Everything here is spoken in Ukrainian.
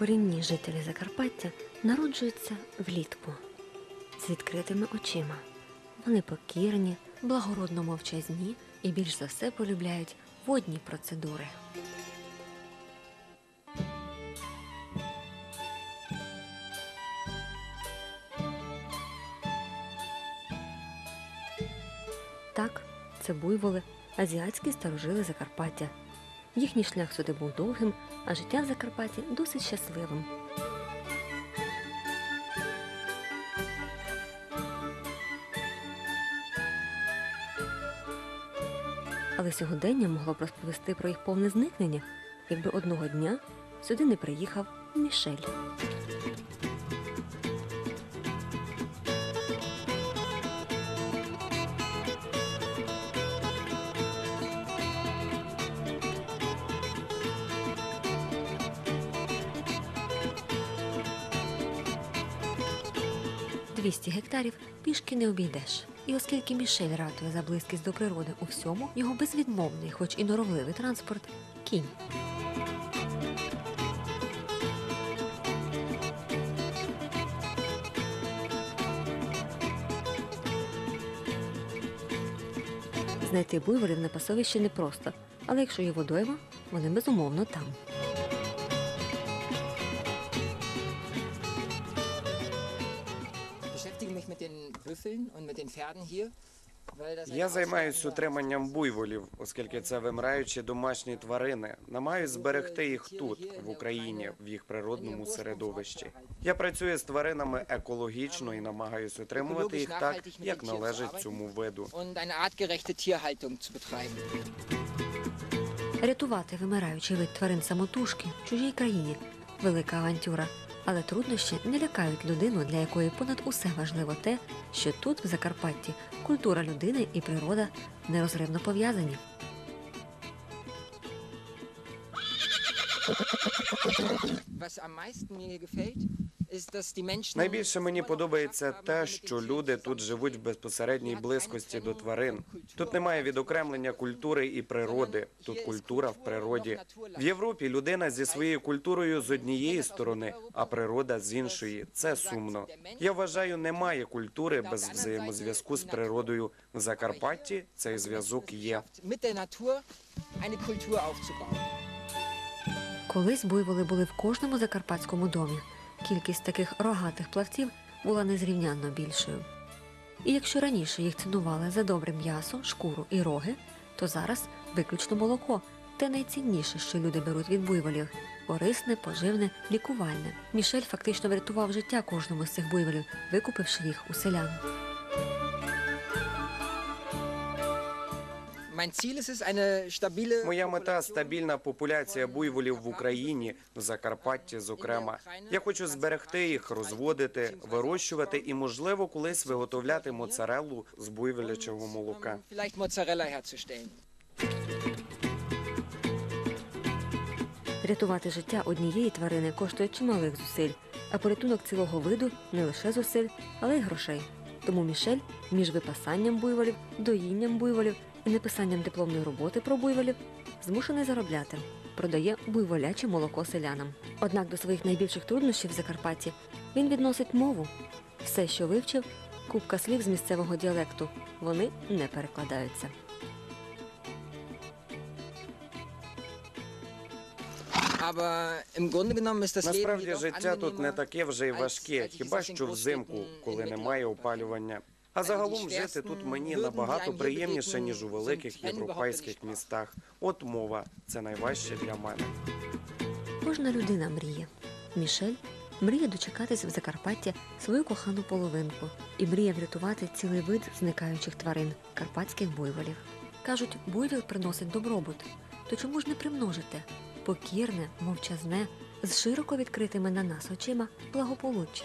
Корінні жителі Закарпаття народжуються влітку з відкритими очима. Вони покірні, благородно мовчазні і більш за все полюбляють водні процедури. Так, це буйволи, азіатські старожили Закарпаття. Їхній шлях сюди був довгим, а життя в Закарпатті досить щасливим. Але сьогодення могло б розповісти про їх повне зникнення, якби одного дня сюди не приїхав Мішель. «200 гектарів пішки не обійдеш. І оскільки Мішель ратує за близькість до природи у всьому, його безвідмовний, хоч і норовливий транспорт кінь. Знайти буйволів на пасовищі непросто, але якщо є водойма, вони безумовно там. Beschäftige mich mit den Büffeln und mit den Pferden hier. weil das eine Я займаюсь утриманням буйволів, оскільки це вимираючі домашні тварини. Намагаюсь зберегти їх тут, в Україні, в їх природному середовищі. Я працюю з тваринами екологічно і намагаюсь утримувати їх так, як належить цьому виду. Рятувати вимираючий вид тварин самотужки в чужій країні велика авантюра. Але труднощі не лякають людину, для якої понад усе важливо те, що тут, в Закарпатті, культура людини і природа нерозривно пов'язані. Was am meisten mir gefällt, Найбільше мені подобається те, що люди тут живуть в безпосередній близькості до тварин. Тут немає відокремлення культури і природи. Тут культура в природі. В Європі людина зі своєю культурою з однієї сторони, а природа з іншої. Це сумно. Я вважаю, немає культури без взаємозв'язку з природою. В Закарпатті цей зв'язок є. Колись буйволи були в кожному закарпатському домі. Кількість таких рогатих плавців була незрівнянно більшою. І якщо раніше їх цінували за добре м'ясо, шкуру і роги, то зараз виключно молоко те найцінніше, що люди беруть від буйволів корисне, поживне, лікувальне. Мішель фактично врятував життя кожному з цих буйволів, викупивши їх у селян. Моя мета стабільна популяція буйволів в Україні, в Закарпатті, зокрема. Я хочу зберегти їх, розводити, вирощувати і, можливо, колись виготовляти моцареллу з буйволячого молока. um. Рятувати життя однієї тварини коштує чималих зусиль, а порятунок цілого виду не лише зусиль, але й грошей. Тому Мішель між випасанням буйволів, доїнням буйволів і написанням дипломної роботи про буйволів змушений заробляти. Продає буйволяче молоко селянам. Однак до своїх найбільших труднощів в Закарпатті він відносить мову. Все, що вивчив, купка слів з місцевого діалекту. Вони не перекладаються. Насправді життя тут не таке вже й важке, хіба що взимку, коли немає опалювання. А загалом жити тут мені набагато приємніше, ніж у великих європейських містах. От мова це найважче для мене. Кожна людина мріє. Мішель мріє дочекатись в Закарпаття свою кохану половинку і мріє врятувати цілий вид зникаючих тварин карпатських буйволів. Кажуть, буйвіл приносить добробут. То чому ж не примножити? Покірне, мовчазне, з широко відкритими на нас очима благополуччя.